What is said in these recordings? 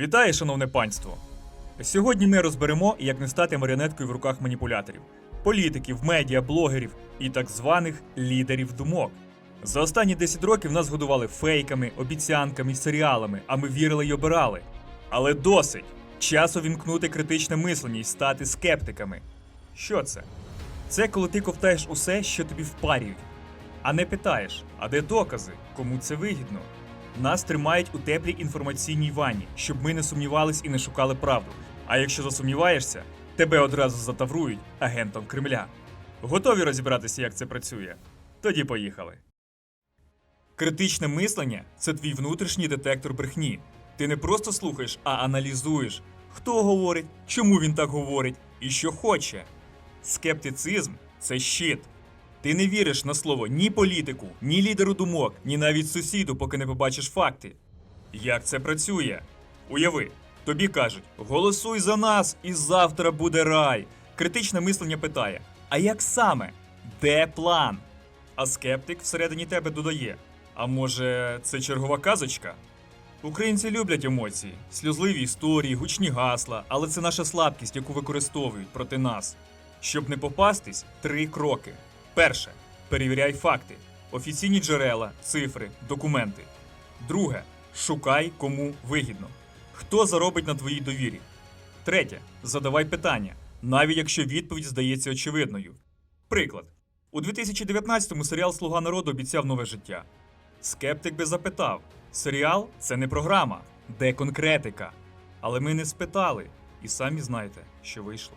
Вітаю, шановне панство! Сьогодні ми розберемо, як не стати маріонеткою в руках маніпуляторів, політиків, медіа, блогерів і так званих лідерів думок. За останні 10 років нас годували фейками, обіцянками, серіалами, а ми вірили й обирали. Але досить! Час увімкнути критичне мислення і стати скептиками. Що це? Це коли ти ковтаєш усе, що тобі впарюють, а не питаєш, а де докази, кому це вигідно. Нас тримають у теплій інформаційній ванні, щоб ми не сумнівались і не шукали правду. А якщо засумніваєшся, тебе одразу затаврують агентом Кремля. Готові розібратися, як це працює? Тоді поїхали. Критичне мислення це твій внутрішній детектор брехні. Ти не просто слухаєш, а аналізуєш, хто говорить, чому він так говорить і що хоче. Скептицизм це щит. Ти не віриш на слово ні політику, ні лідеру думок, ні навіть сусіду, поки не побачиш факти. Як це працює? Уяви, тобі кажуть: голосуй за нас, і завтра буде рай. Критичне мислення питає: а як саме? Де план? А скептик всередині тебе додає: А може, це чергова казочка? Українці люблять емоції, сльозливі історії, гучні гасла, але це наша слабкість, яку використовують проти нас. Щоб не попастись, три кроки. Перше. Перевіряй факти, офіційні джерела, цифри, документи. Друге. Шукай, кому вигідно. Хто заробить на твоїй довірі. Третє. Задавай питання, навіть якщо відповідь здається очевидною. Приклад. У 2019-му серіал Слуга народу обіцяв нове життя. Скептик би запитав: серіал це не програма, де конкретика. Але ми не спитали, і самі знаєте, що вийшло.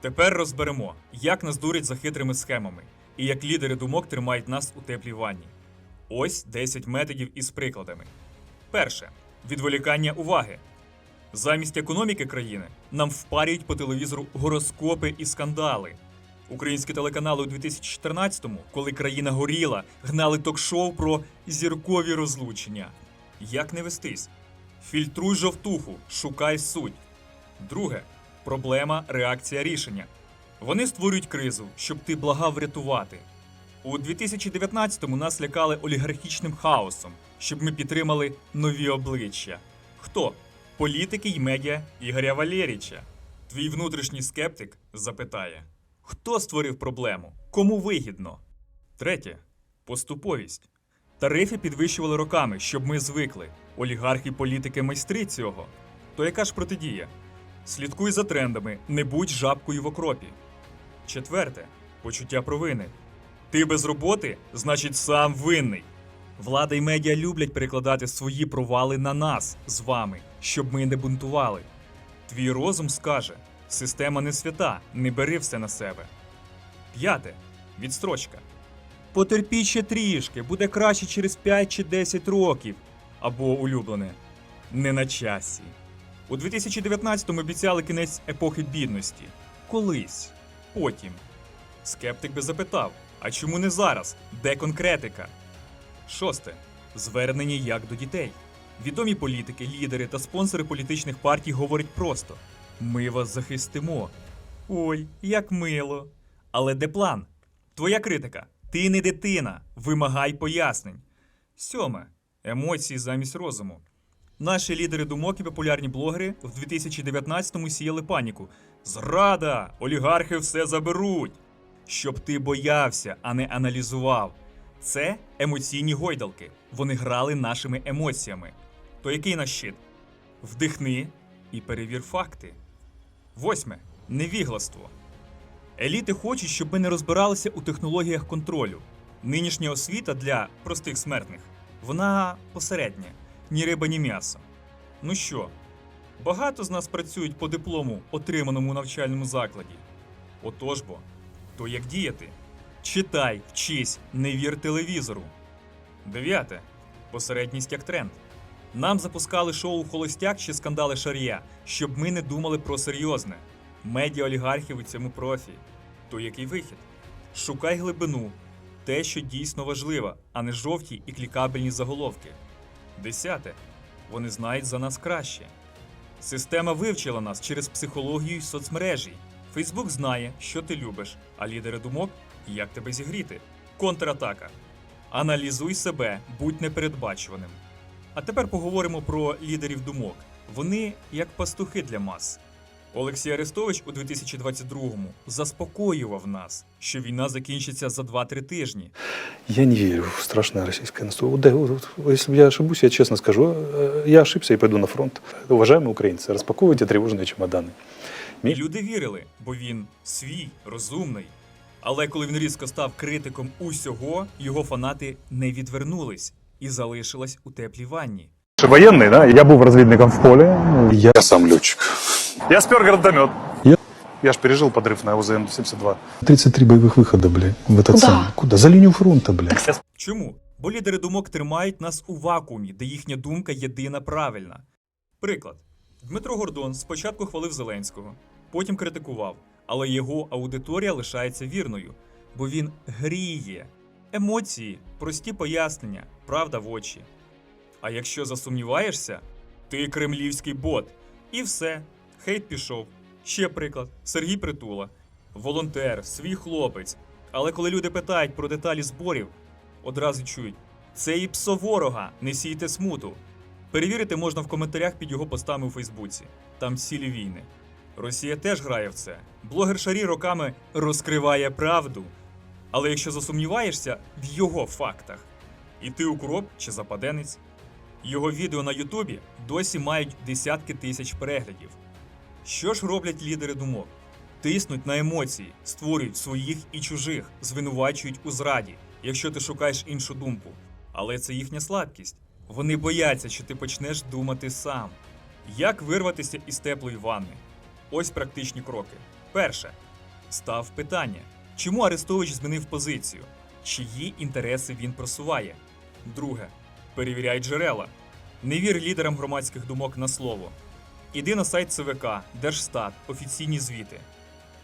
Тепер розберемо, як нас дурять за хитрими схемами і як лідери думок тримають нас у теплій ванні. Ось 10 методів із прикладами. Перше відволікання уваги. Замість економіки країни нам впарюють по телевізору гороскопи і скандали. Українські телеканали у 2014-му, коли країна горіла, гнали ток-шоу про зіркові розлучення. Як не вестись? Фільтруй жовтуху, шукай суть. Друге проблема, реакція рішення. Вони створюють кризу, щоб ти благав врятувати. У 2019-му нас лякали олігархічним хаосом, щоб ми підтримали нові обличчя. Хто? Політики й медіа Ігоря Валєріча. Твій внутрішній скептик запитає: Хто створив проблему? Кому вигідно? Третє поступовість. Тарифи підвищували роками, щоб ми звикли. Олігархи політики майстри цього. То яка ж протидія? Слідкуй за трендами, не будь жабкою в окропі. Четверте почуття провини. Ти без роботи, значить, сам винний. Влада і медіа люблять перекладати свої провали на нас з вами, щоб ми не бунтували. Твій розум скаже: система не свята, не бери все на себе. П'яте відстрочка. Потерпіть ще трішки, буде краще через 5 чи 10 років. Або улюблене. Не на часі. У 2019-му обіцяли кінець епохи бідності. Колись. Потім. Скептик би запитав: а чому не зараз? Де конкретика? Шосте. Звернення як до дітей. Відомі політики, лідери та спонсори політичних партій говорять просто: ми вас захистимо. Ой, як мило. Але де план? Твоя критика. Ти не дитина. Вимагай пояснень. Сьоме. Емоції замість розуму. Наші лідери думок і популярні блогери в 2019-му сіяли паніку. Зрада! Олігархи все заберуть. Щоб ти боявся, а не аналізував. Це емоційні гойдалки. Вони грали нашими емоціями. То який наш щит? Вдихни і перевір факти. Восьме. Невігластво. Еліти хочуть, щоб ми не розбиралися у технологіях контролю. Нинішня освіта для простих смертних вона посередня, ні риба, ні м'ясо. Ну що, багато з нас працюють по диплому, отриманому у навчальному закладі. Отож бо, то як діяти? Читай, вчись, не вір телевізору. Дев'яте. Посередність як тренд. Нам запускали шоу Холостяк чи скандали Шарія, щоб ми не думали про серйозне. Медіа олігархів у цьому профі. То який вихід? Шукай глибину, те, що дійсно важливо, а не жовті і клікабельні заголовки. Десяте. Вони знають за нас краще. Система вивчила нас через психологію й соцмережі. Фейсбук знає, що ти любиш, а лідери думок як тебе зігріти. Контратака. Аналізуй себе, будь непередбачуваним. А тепер поговоримо про лідерів думок. Вони як пастухи для мас. Олексій Арестович у 2022-му заспокоював нас, що війна закінчиться за 2-3 тижні. Я не верю в страшное российское наступление. Вот, да, вот, вот, если я ошибусь, я честно скажу, э, я ошибся и пойду на фронт. Уважаемые украинцы, распаковывайте тревожные чемоданы. І Мі- люди вірили, бо він свій, розумний. Але коли він різко став критиком усього, його фанати не відвернулись і залишились у теплій ванні. Военный, да? Я був розвідником в полі. Я сам летчик. Я спер гранатомет. Я- Я ж пережил подрыв на УЗМ-72. 33 боевых выхода, бля, в этот Куда? самый. Куда? За линию фронта, бля. Чому? Бо лідери думок тримають нас у вакуумі, де їхня думка єдина правильна. Приклад: Дмитро Гордон спочатку хвалив Зеленського, потім критикував, але його аудиторія лишається вірною, бо він гріє. Емоції, прості пояснення, правда в очі. А якщо засумніваєшся, ти кремлівський бот. І все. Хейт пішов. Ще приклад: Сергій Притула, волонтер, свій хлопець. Але коли люди питають про деталі зборів, одразу чують: це і псо ворога, не сійте смуту. Перевірити можна в коментарях під його постами у Фейсбуці. Там цілі війни. Росія теж грає в це. Блогер Шарі роками розкриває правду. Але якщо засумніваєшся в його фактах, і ти укроп чи западенець, його відео на Ютубі досі мають десятки тисяч переглядів. Що ж роблять лідери думок? Тиснуть на емоції, створюють своїх і чужих, звинувачують у зраді, якщо ти шукаєш іншу думку. Але це їхня слабкість. Вони бояться, що ти почнеш думати сам. Як вирватися із теплої ванни? Ось практичні кроки. Перше. Став питання. Чому Арестович змінив позицію? Чиї інтереси він просуває? Друге. Перевіряй джерела. Не вір лідерам громадських думок на слово. Іди на сайт ЦВК, Держстат, офіційні звіти.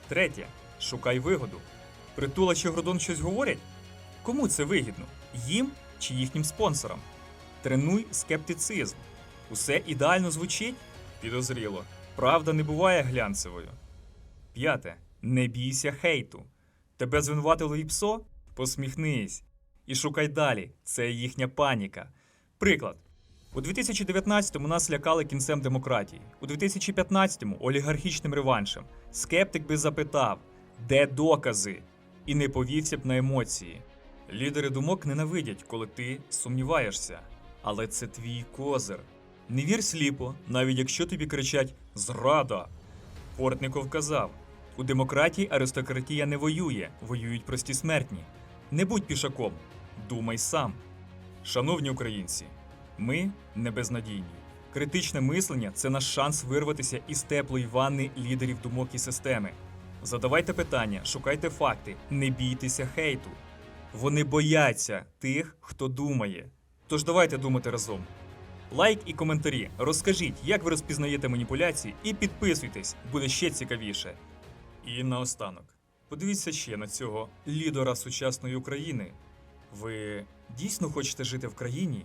Третє. Шукай вигоду. Притула чи Гордон щось говорять? Кому це вигідно? Їм чи їхнім спонсорам? Тренуй скептицизм. Усе ідеально звучить? Підозріло. Правда не буває глянцевою. П'яте. Не бійся хейту. Тебе звинуватили і псо? Посміхнись. І шукай далі. Це їхня паніка. Приклад. У 2019-му нас лякали кінцем демократії, у 2015-му олігархічним реваншем. Скептик би запитав, де докази, і не повівся б на емоції. Лідери думок ненавидять, коли ти сумніваєшся. Але це твій козир. Не вір сліпо, навіть якщо тобі кричать Зрада. Портников казав: у демократії аристократія не воює, воюють прості смертні. Не будь пішаком, думай сам. Шановні українці, ми не безнадійні. Критичне мислення це наш шанс вирватися із теплої ванни лідерів думок і системи. Задавайте питання, шукайте факти, не бійтеся хейту. Вони бояться тих, хто думає. Тож давайте думати разом. Лайк і коментарі. Розкажіть, як ви розпізнаєте маніпуляції, і підписуйтесь, буде ще цікавіше. І наостанок, подивіться ще на цього лідера сучасної України. Ви дійсно хочете жити в країні,